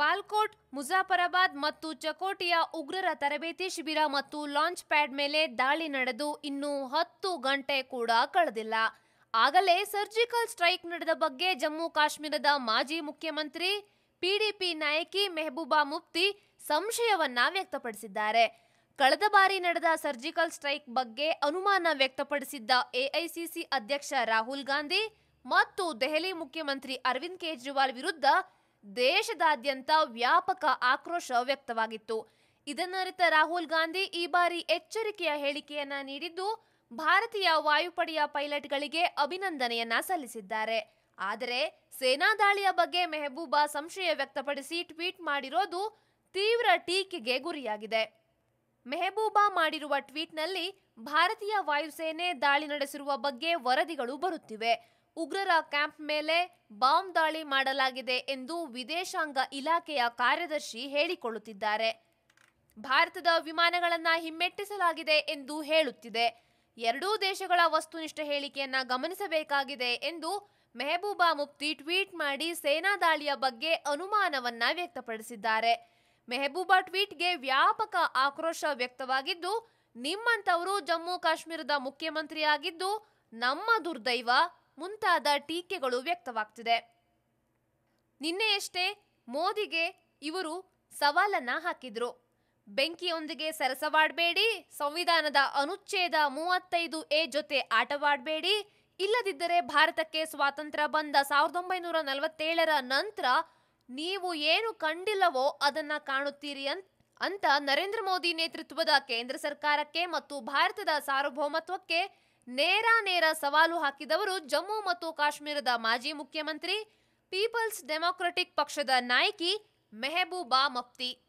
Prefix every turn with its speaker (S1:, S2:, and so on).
S1: ಬಾಲ್ಕೋಟ್, ಮುಜಾಫರಾಬಾದ್ ಮತ್ತು ಚಕೋಟಿಯ ಉಗ್ರರ ತರಬೇತಿ ಶಿಬಿರ ಮತ್ತು ಲಾಂಚ್ ಪ್ಯಾಡ್ ಮೇಲೆ ದಾಳಿ ನಡೆದು ಇನ್ನೂ ಹತ್ತು ಗಂಟೆ ಕೂಡ ಕಳೆದಿಲ್ಲ. ಆಗಲೇ ಸರ್ಜಿಕಲ್ ಸ್ಟ್ರೈಕ್ ನಡೆದ ಬಗ್ಗೆ ಜಮ್ಮು ಕಾಶ್ಮೀರದ ಮಾಜಿ ಮುಖ್ಯಮಂತ್ರಿ, ಪಿಡಿಪಿ ನಾಯಕಿ ಮೆಹಬೂಬಾ ಮುಫ್ತಿ ಸಂಶಯವನ್ನ ವ್ಯಕ್ತಪಡಿಸಿದ್ದಾರೆ. ಕಳೆದ ಬಾರಿ ನಡೆದ ಸರ್ಜಿಕಲ್ ಸ್ಟ್ರೈಕ್ ಬಗ್ಗೆ ಅನುಮಾನ ವ್ಯಕ್ತಪಡಿಸಿದ್ದ ಎಐಸಿಸಿ ಅಧ್ಯಕ್ಷ ರಾಹುಲ್ ಗಾಂಧಿ ಮತ್ತು ದೆಹಲಿ ಮುಖ್ಯಮಂತ್ರಿ ಅರವಿಂದ್ ಕೇಜ್ರಿವಾಲ್ ವಿರುದ್ಧ ದೇಶದಾದ್ಯಂತ ವ್ಯಾಪಕ ಆಕ್ರೋಶ ವ್ಯಕ್ತವಾಗಿತ್ತು. ಇದನ್ನರಿತ ರಾಹುಲ್ ಗಾಂಧಿ ಈ ಬಾರಿ ಎಚ್ಚರಿಕೆಯ ಹೇಳಿಕೆಯನ್ನ ನೀಡಿದ್ದು, ಭಾರತೀಯ ವಾಯುಪಡೆಯ ಪೈಲಟ್ಗಳಿಗೆ ಅಭಿನಂದನೆಯನ್ನ ಸಲ್ಲಿಸಿದ್ದಾರೆ. ಆದರೆ ಸೇನಾ ದಾಳಿಯ ಬಗ್ಗೆ ಮೆಹಬೂಬಾ ಸಂಶಯ ವ್ಯಕ್ತಪಡಿಸಿ ಟ್ವೀಟ್ ಮಾಡಿರೋದು ತೀವ್ರ ಟೀಕೆಗೆ ಗುರಿಯಾಗಿದೆ. ಮೆಹಬೂಬಾ ಮಾಡಿರುವ ಟ್ವೀಟ್ನಲ್ಲಿ ಭಾರತೀಯ ವಾಯುಸೇನೆ ದಾಳಿ ನಡೆಸಿರುವ ಬಗ್ಗೆ ವರದಿಗಳು ಬರುತ್ತಿವೆ. ಉಗ್ರರ ಕ್ಯಾಂಪ್ ಮೇಲೆ ಬಾಂಬ್ ದಾಳಿ ಮಾಡಲಾಗಿದೆ ಎಂದು ವಿದೇಶಾಂಗ ಇಲಾಖೆಯ ಕಾರ್ಯದರ್ಶಿ ಹೇಳಿಕೊಳ್ಳುತ್ತಿದ್ದಾರೆ. ಭಾರತದ ವಿಮಾನಗಳನ್ನು ಹಿಮ್ಮೆಟ್ಟಿಸಲಾಗಿದೆ ಎಂದು ಹೇಳುತ್ತಿದೆ. ಎರಡೂ ದೇಶಗಳ ವಸ್ತುನಿಷ್ಠ ಹೇಳಿಕೆಯನ್ನ ಗಮನಿಸಬೇಕಾಗಿದೆ ಎಂದು ಮೆಹಬೂಬಾ ಮುಫ್ತಿ ಟ್ವೀಟ್ ಮಾಡಿ ಸೇನಾ ದಾಳಿಯ ಬಗ್ಗೆ ಅನುಮಾನವನ್ನ ವ್ಯಕ್ತಪಡಿಸಿದ್ದಾರೆ. ಮೆಹಬೂಬಾ ಟ್ವೀಟ್ಗೆ ವ್ಯಾಪಕ ಆಕ್ರೋಶ ವ್ಯಕ್ತವಾಗಿದ್ದು ನಿಮ್ಮಂತವರು ಜಮ್ಮು ಕಾಶ್ಮೀರದ ಮುಖ್ಯಮಂತ್ರಿಯಾಗಿದ್ದು ನಮ್ಮ ದುರ್ದೈವ. ಮುಂತಾದ ಟೀಕೆಗಳು ವ್ಯಕ್ತವಾಗ್ತಿದೆ. ನಿನ್ನೆಯಷ್ಟೇ ಮೋದಿಗೆ ಇವರು ಸವಾಲನ್ನ ಹಾಕಿದ್ರು. ಬೆಂಕಿಯೊಂದಿಗೆ ಸರಸವಾಡಬೇಡಿ, ಸಂವಿಧಾನದ ಅನುಚ್ಛೇದ ಮೂವತ್ತೈದು ಎ ಜೊತೆ ಆಟವಾಡಬೇಡಿ, ಇಲ್ಲದಿದ್ದರೆ ಭಾರತಕ್ಕೆ ಸ್ವಾತಂತ್ರ್ಯ ಬಂದ ಸಾವಿರದ ಒಂಬೈನೂರ ನಲವತ್ತೇಳರ ನಂತರ ನೀವು ಏನು ಕಂಡಿಲ್ಲವೋ ಅದನ್ನ ಕಾಣುತ್ತೀರಿ ಅಂತ ಅಂತ ನರೇಂದ್ರ ಮೋದಿ ನೇತೃತ್ವದ ಕೇಂದ್ರ ಸರ್ಕಾರಕ್ಕೆ ಮತ್ತು ಭಾರತದ ಸಾರ್ವಭೌಮತ್ವಕ್ಕೆ ನೇರ ನೇರ ಸವಾಲು ಹಾಕಿದವರು ಜಮ್ಮು ಮತ್ತು ಕಾಶ್ಮೀರದ ಮಾಜಿ ಮುಖ್ಯಮಂತ್ರಿ, ಪೀಪಲ್ಸ್ ಡೆಮೊಕ್ರೆಟಿಕ್ ಪಕ್ಷದ ನಾಯಕಿ ಮೆಹಬೂಬಾ ಮಫ್ತಿ.